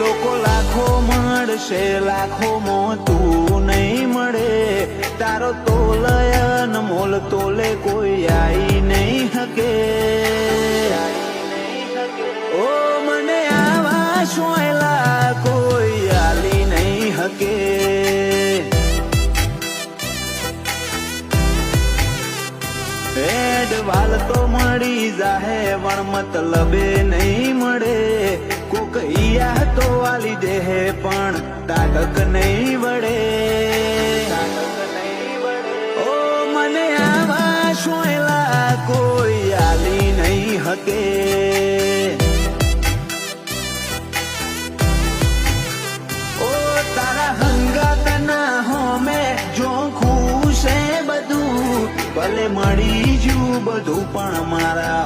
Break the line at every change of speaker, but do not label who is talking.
લોકો લાખો મળશે, લાખો તું નહીં મળે. તારો તોલયન મોલ તોલે કોઈ આઈ નહીં હકે. ઓ, મને આવા શોયલા કોઈ આલી નહીં હકે. હેડ વાલ તો મળી જાહે વણ મતલબે નહીં ઈયા તો વાલી દેહે પણ તાકક નહીં વળે. ઓ, મને આવા શોયલા કોઈ આલી નહીં હકે. ઓ, તારા હંગાતના હોમે જો ખુશે બધું, ભલે મળી જુ બધું પણ મારા